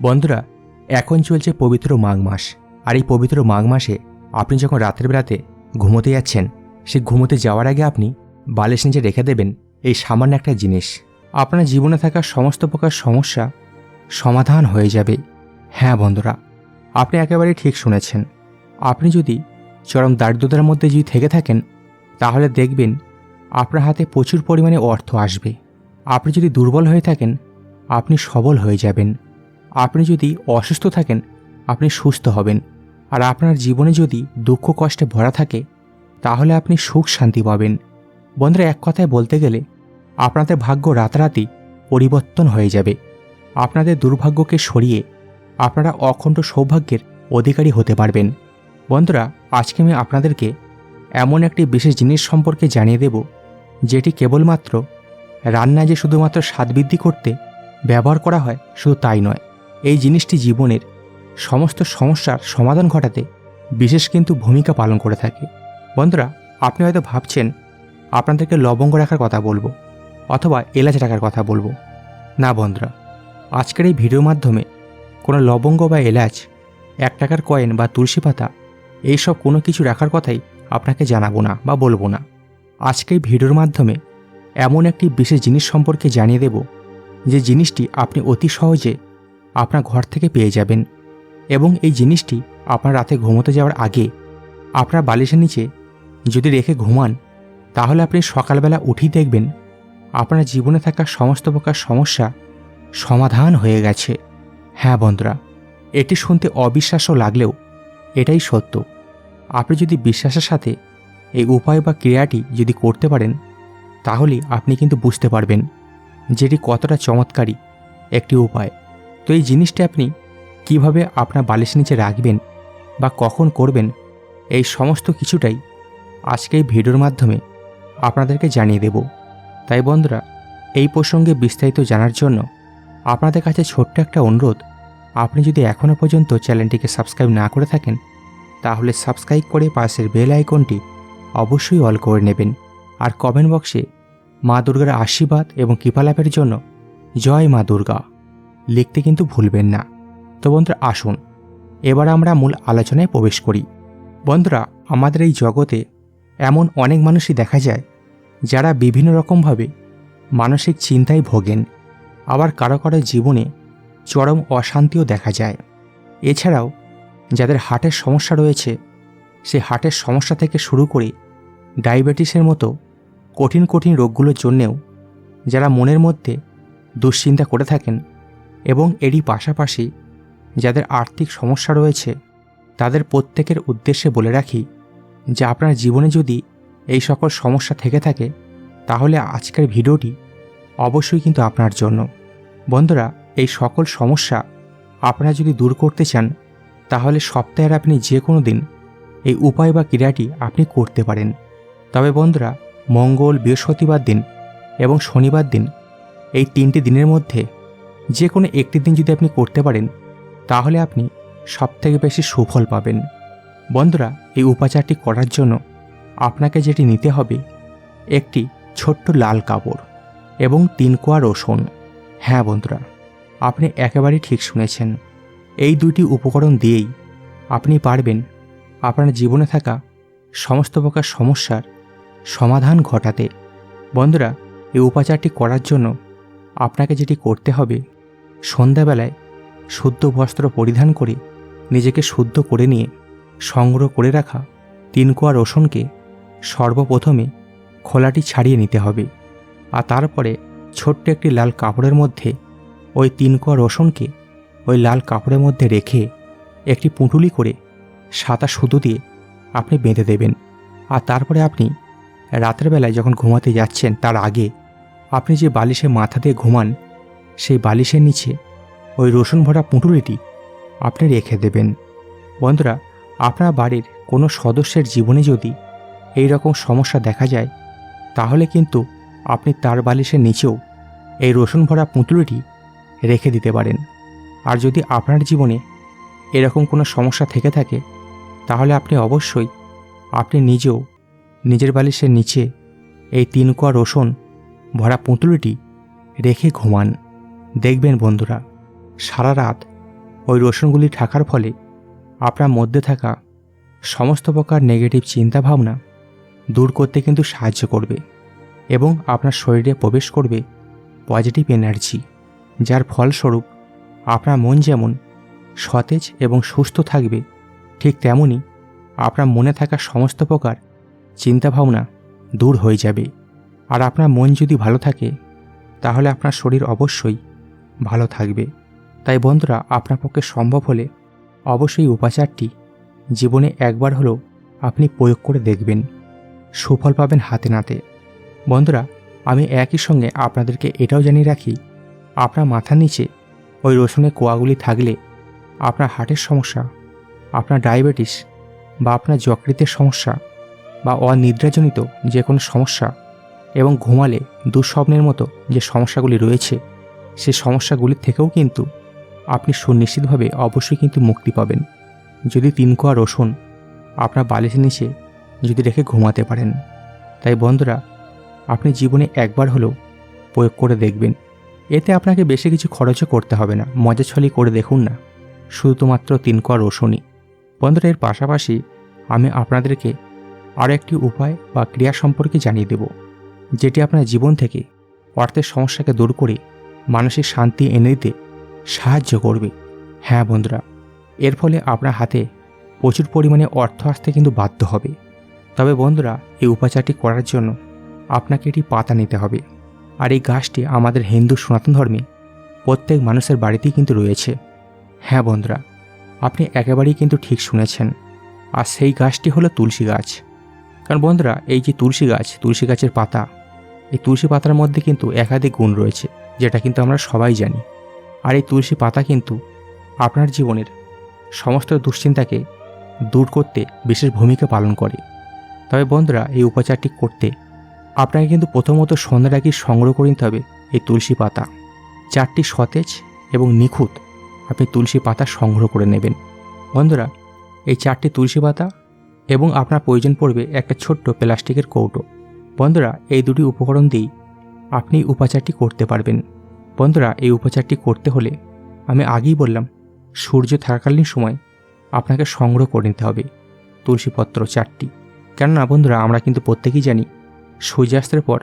বন্ধুরা, এখন চলছে পবিত্র মাঘ মাস। আর এই পবিত্র মাঘ মাসে আপনি যখন রাতের বেলাতে ঘুমোতে যাচ্ছেন সে ঘুমোতে যাওয়ার আগে আপনি বালিশ নিচে রেখে দেবেন এই সামান্য একটা জিনিস। আপনার জীবনে থাকা সমস্ত প্রকার সমস্যা সমাধান হয়ে যাবে। হ্যাঁ বন্ধুরা, আপনি একেবারে ঠিক শুনেছেন। আপনি যদি চরম দারিদ্রতার মধ্যে যদি থেকে থাকেন, তাহলে দেখবেন আপনার হাতে প্রচুর পরিমাণে অর্থ আসবে। আপনি যদি দুর্বল হয়ে থাকেন, আপনি সবল হয়ে যাবেন। আপনি যদি অসুস্থ থাকেন, আপনি সুস্থ হবেন। আর আপনার জীবনে যদি দুঃখ কষ্টে ভরা থাকে, তাহলে আপনি সুখ শান্তি পাবেন। বন্ধুরা, এক কথায় বলতে গেলে, আপনাদের ভাগ্য রাতারাতি পরিবর্তন হয়ে যাবে। আপনাদের দুর্ভাগ্যকে সরিয়ে আপনারা অখণ্ড সৌভাগ্যের অধিকারী হতে পারবেন। বন্ধুরা, আজকে আমি আপনাদেরকে এমন একটি বিশেষ জিনিস সম্পর্কে জানিয়ে দেব, যেটি কেবলমাত্র রান্নায় যে শুধুমাত্র স্বাদ বৃদ্ধি করতে ব্যবহার করা হয়, শুধু তাই নয়। এই জিনিসটি জীবনের সমস্ত সমস্যার সমাধান ঘটাতে বিশেষ কিন্তু ভূমিকা পালন করে থাকে। বন্ধুরা, আপনি হয়তো ভাবছেন, আপনাদেরকে লবঙ্গ রাখার কথা বলব অথবা এলাচ রাখার কথা বলব। না বন্ধুরা, আজকের এই ভিডিওর মাধ্যমে কোনো লবঙ্গ বা এলাচ, এক টাকার কয়েন বা তুলসী পাতা, এইসব কোনো কিছু রাখার কথাই আপনাকে জানাব না বা বলব না। আজকে এই ভিডিওর মাধ্যমে এমন একটি বিশেষ জিনিস সম্পর্কে জানিয়ে দেব, যে জিনিসটি আপনি অতি সহজে আপনার ঘর থেকে পেয়ে যাবেন এবং এই জিনিসটি আপনার রাতে ঘুমোতে যাওয়ার আগে আপনার বালিশের নিচে যদি রেখে ঘুমান, তাহলে আপনি সকালবেলা উঠেই দেখবেন আপনার জীবনে থাকা সমস্ত প্রকার সমস্যা সমাধান হয়ে গেছে। হ্যাঁ বন্ধুরা, এটি শুনতে অবিশ্বাস্য লাগলেও এটাই সত্য। আপনি যদি বিশ্বাসের সাথে এই উপায় বা ক্রিয়াটি যদি করতে পারেন, তাহলে আপনি কিন্তু বুঝতে পারবেন যেটি কতটা চমৎকারী একটি উপায়। তো এই জিনিসটি আপনি কীভাবে আপনার বালিশ নিচে রাখবেন বা কখন করবেন, এই সমস্ত কিছুটাই আজকে এই ভিডিওর মাধ্যমে আপনাদেরকে জানিয়ে দেব। তাই বন্ধুরা, এই প্রসঙ্গে বিস্তারিত জানার জন্য আপনাদের কাছে ছোট্ট একটা অনুরোধ, আপনি যদি এখনও পর্যন্ত চ্যানেলটিকে সাবস্ক্রাইব না করে থাকেন, তাহলে সাবস্ক্রাইব করে পাশের বেল আইকনটি অবশ্যই অল করে নেবেন। আর কমেন্ট বক্সে মা দুর্গার আশীর্বাদ এবং কৃপালাভের জন্য জয় মা দুর্গা। লিখতে কিন্তু ভুলবেন না। তো বন্ধুরা, আসুন। এবার আমরা মূল আলোচনায় প্রবেশ করি। বন্ধুরা, আমাদের এই জগতে এমন অনেক মানুষই দেখা যায় যারা বিভিন্ন রকমভাবে মানসিক চিন্তায় ভোগেন। আবার কারও কারও জীবনে চরম অশান্তিও দেখা যায়। এছাড়াও যাদের হার্টের সমস্যা রয়েছে, সে হার্টের সমস্যা থেকে শুরু করে ডায়াবেটিসের মতো কঠিন কঠিন রোগগুলোর জন্যেও যারা মনের মধ্যে দুশ্চিন্তা করে থাকেন এবং এরই পাশাপাশি যাদের আর্থিক সমস্যা রয়েছে, তাদের প্রত্যেকের উদ্দেশ্যে বলে রাখি যে আপনার জীবনে যদি এই সকল সমস্যা থেকে থাকে, তাহলে আজকের ভিডিওটি অবশ্যই কিন্তু আপনার জন্য। বন্ধুরা, এই সকল সমস্যা আপনারা যদি দূর করতে চান, তাহলে সপ্তাহের আপনি যে কোনো দিন এই উপায় বা ক্রীড়াটি আপনি করতে পারেন। তবে বন্ধুরা, মঙ্গল বৃহস্পতিবার দিন এবং শনিবার দিন এই তিনটি দিনের মধ্যে যে কোনো একটি দিন যদি আপনি করতে পারেন, তাহলে আপনি সবথেকে বেশি সুফল পাবেন। বন্ধুরা, এই উপাচারটি করার জন্য আপনাকে যেটি নিতে হবে, একটি ছোট্ট লাল কাপড় এবং তিন কোয়া রসুন। হ্যাঁ বন্ধুরা, আপনি একেবারেই ঠিক শুনেছেন। এই দুইটি উপকরণ দিয়েই আপনি পারবেন আপনার জীবনে থাকা সমস্ত প্রকার সমস্যার সমাধান ঘটাতে। বন্ধুরা, এই উপাচারটি করার জন্য আপনাকে যেটি করতে হবে সন্ধ্যাবেলায় শুদ্ধ বস্ত্র পরিধান করে নিজেকে শুদ্ধ করে নিয়ে সংগ্রহ করে রাখা তিন কোয়া রসুনকে সর্বপ্রথমে খোলাটি ছাড়িয়ে নিতে হবে আর তারপরে ছোট্ট একটি লাল কাপড়ের মধ্যে ওই তিন কোয়া রসুনকে ওই লাল কাপড়ের মধ্যে রেখে একটি পুঁটুলি করে সাদা সুতো দিয়ে আপনি বেঁধে দেবেন। আর তারপরে আপনি রাতের বেলায় যখন ঘুমাতে যাচ্ছেন তার আগে আপনি যে বালিশে মাথা দিয়ে ঘুমান সেই বালিশের নিচে ওই রসুন ভরা পুঁটুলিটি আপনি রেখে দেবেন। বন্ধুরা, আপনার বাড়ির কোনো সদস্যের জীবনে যদি এই রকম সমস্যা দেখা যায়, তাহলে কিন্তু আপনি তার বালিশের নিচেও এই রসুন ভরা পুঁতুলিটি রেখে দিতে পারেন। আর যদি আপনার জীবনে এরকম কোনো সমস্যা থেকে থাকে, তাহলে আপনি অবশ্যই আপনি নিজেও নিজের বালিশের নিচে এই তিন কোয়া রসুন ভরা পুঁতুলিটি রেখে ঘুমান। দেখবেন বন্ধুরা, সারা রাত ওই রসুনগুলি থাকার ফলে আপনার মধ্যে থাকা সমস্ত প্রকার নেগেটিভ চিন্তাভাবনা দূর করতে কিন্তু সাহায্য করবে এবং আপনার শরীরে প্রবেশ করবে পজিটিভ এনার্জি যার ফলস্বরূপ আপনার মন যেমন সতেজ এবং সুস্থ থাকবে, ঠিক তেমনই আপনার মনে থাকা সমস্ত প্রকার চিন্তাভাবনা দূর হয়ে যাবে। আর আপনার মন যদি ভালো থাকে, তাহলে আপনার শরীর অবশ্যই ভালো থাকবে। তাই বন্ধুরা, আপনার পক্ষে সম্ভব হলে অবশ্যই উপাচারটি জীবনে একবার হলেও আপনি প্রয়োগ করে দেখবেন। সুফল পাবেন হাতে নাতে। বন্ধুরা, আমি একই সঙ্গে আপনাদেরকে এটাও জানিয়ে রাখি, আপনার মাথার নিচে ওই রসুনের কোয়াগুলি থাকলে আপনার হার্টের সমস্যা, আপনার ডায়াবেটিস বা আপনার যকৃতের সমস্যা বা অনিদ্রাজনিত যে কোনো সমস্যা এবং ঘুমালে দুঃস্বপ্নের মতো যে সমস্যাগুলি রয়েছে সে সমস্যাগুলির থেকেও কিন্তু আপনি সুনিশ্চিতভাবে অবশ্যই কিন্তু মুক্তি পাবেন। যদি তিন কোয়া রসুন আপনার বালিশের নিচে যদি রেখে ঘুমাতে পারেন। তাই বন্ধুরা, আপনি জীবনে একবার হলেও প্রয়োগ করে দেখবেন। এতে আপনাকে বেশি কিছু খরচও করতে হবে না। মজা ছলি করে দেখুন না। শুধুমাত্র তিন কোয়া রসুনই। বন্ধুরা, এর পাশাপাশি আমি আপনাদেরকে আরও একটি উপায় বা ক্রিয়া সম্পর্কে জানিয়ে দেব, যেটি আপনার জীবন থেকে অর্থের সমস্যাকে দূর করে মানসিক শান্তি এনে দিতে সাহায্য করবে। হ্যাঁ বন্ধুরা, এর ফলে আপনার হাতে প্রচুর পরিমাণে অর্থ আসতে কিন্তু বাধ্য হবে। তবে বন্ধুরা, এই উপাচারটি করার জন্য আপনাকে এটি পাতা নিতে হবে। আর এই গাছটি আমাদের হিন্দু সনাতন ধর্মে প্রত্যেক মানুষের বাড়িতেই কিন্তু রয়েছে। হ্যাঁ বন্ধুরা, আপনি একেবারেই কিন্তু ঠিক শুনেছেন। আর সেই গাছটি হলো তুলসী গাছ। কারণ বন্ধুরা, এই যে তুলসী গাছ, তুলসী গাছের পাতা, এই তুলসী পাতার মধ্যে কিন্তু একাধিক গুণ রয়েছে। যেটা কিন্তু আমরা সবাই জানি। আর এই তুলসী পাতা কিন্তু আপনার জীবনের সমস্ত দুশ্চিন্তাকে দূর করতে বিশেষ ভূমিকা পালন করে। তবে বন্ধুরা, এই উপচারটি করতে আপনাকে কিন্তু প্রথমত সন্ধ্যার আগেই সংগ্রহ করে নিতে হবে এই তুলসী পাতা। চারটি সতেজ এবং নিখুঁত আপনি তুলসী পাতা সংগ্রহ করে নেবেন। বন্ধুরা, এই চারটি তুলসী পাতা এবং আপনার প্রয়োজন পড়বে একটা ছোট্ট প্লাস্টিকের কৌটো। বন্ধুরা, এই দুটি উপকরণ দিয়েই আপনি উপাচারটি করতে পারবেন। বন্ধুরা, এই উপাচারটি করতে হলে আমি আগেই বললাম, সূর্য থাকাকালীন সময় আপনাকে সংগ্রহ করে নিতে হবে তুলসীপত্র চারটি। কেননা বন্ধুরা, আমরা কিন্তু প্রত্যেকেই জানি, সূর্যাস্তের পর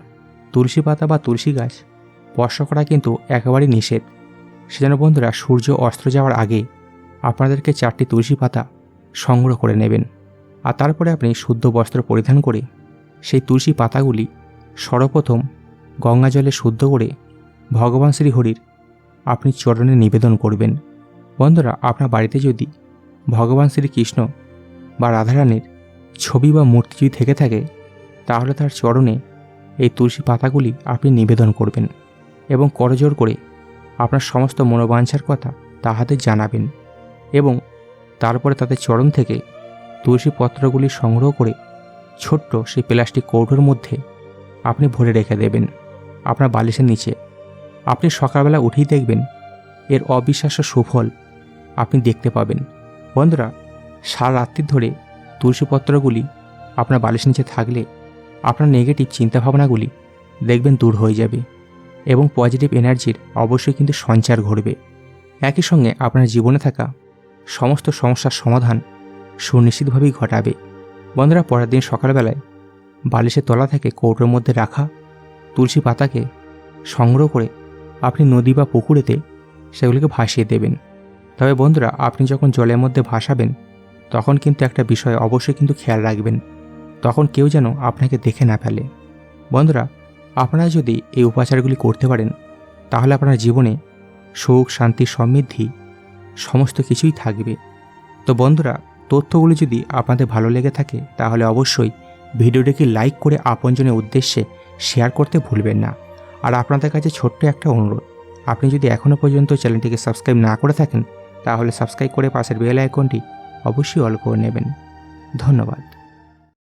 তুলসী পাতা বা তুলসী গাছ স্পর্শ করা কিন্তু একেবারেই নিষেধ। সেজন্য বন্ধুরা, সূর্য অস্ত্র যাওয়ার আগে আপনাদেরকে চারটি তুলসী পাতা সংগ্রহ করে নেবেন। আর তারপরে আপনি শুদ্ধ বস্ত্র পরিধান করে সেই তুলসী পাতাগুলি সর্বপ্রথম গঙ্গা জলে শুদ্ধ করে ভগবান শ্রীহরির আপনি চরণে নিবেদন করবেন। বন্ধুরা, আপনার বাড়িতে যদি ভগবান শ্রীকৃষ্ণ বা রাধারানীর ছবি বা মূর্তি যদি থেকে থাকে, তাহলে তার চরণে এই তুলসী পাতাগুলি আপনি নিবেদন করবেন এবং করজোর করে আপনার সমস্ত মনোবাঞ্ছার কথা তাহাদের জানাবেন এবং তারপরে তাদের চরণ থেকে তুলসী পত্রগুলি সংগ্রহ করে ছোট্ট সেই প্লাস্টিক কৌটোর মধ্যে আপনি ভরে রেখে দেবেন। আপনার বালিশের নিচে। আপনি সকালবেলা উঠেই দেখবেন, এর অবিশ্বাস্য সুফল আপনি দেখতে পাবেন। বন্ধুরা, সারা রাত্রি ধরে তুলসীপত্রগুলি আপনার বালিশ নিচে থাকলে আপনার নেগেটিভ চিন্তাভাবনাগুলি দেখবেন দূর হয়ে যাবে এবং পজিটিভ এনার্জির অবশ্যই কিন্তু সঞ্চার ঘটবে। একই সঙ্গে আপনার জীবনে থাকা সমস্ত সমস্যার সমাধান সুনিশ্চিতভাবেই ঘটাবে। বন্ধুরা, পরের দিন সকালবেলায় বালিশের তলা থেকে কৌটোর মধ্যে রাখা তুলসী পাতাকে সংগ্রহ করে আপনি নদী বা পুকুরেতে সেগুলিকে ভাসিয়ে দেবেন। তবে বন্ধুরা, আপনি যখন জলের মধ্যে ভাসাবেন, তখন কিন্তু একটা বিষয় অবশ্যই কিন্তু খেয়াল রাখবেন। তখন কেউ যেন আপনাকে দেখে না ফেলে। বন্ধুরা, আপনারা যদি এই উপাচারগুলি করতে পারেন, তাহলে আপনার জীবনে সুখ, শান্তি, সমৃদ্ধি সমস্ত কিছুই থাকবে। তো বন্ধুরা, তথ্যগুলি যদি আপনাদের ভালো লেগে থাকে, তাহলে অবশ্যই ভিডিওটিকে লাইক করে আপনজনের উদ্দেশ্যে শেয়ার করতে ভুলবেন না। আর আপনাদের কাছে ছোট্ট একটা অনুরোধ, আপনি যদি এখনও পর্যন্ত চ্যানেলটিকে সাবস্ক্রাইব না করে থাকেন, তাহলে সাবস্ক্রাইব করে পাশের বেল আইকনটি অবশ্যই অল করে নেবেন। ধন্যবাদ।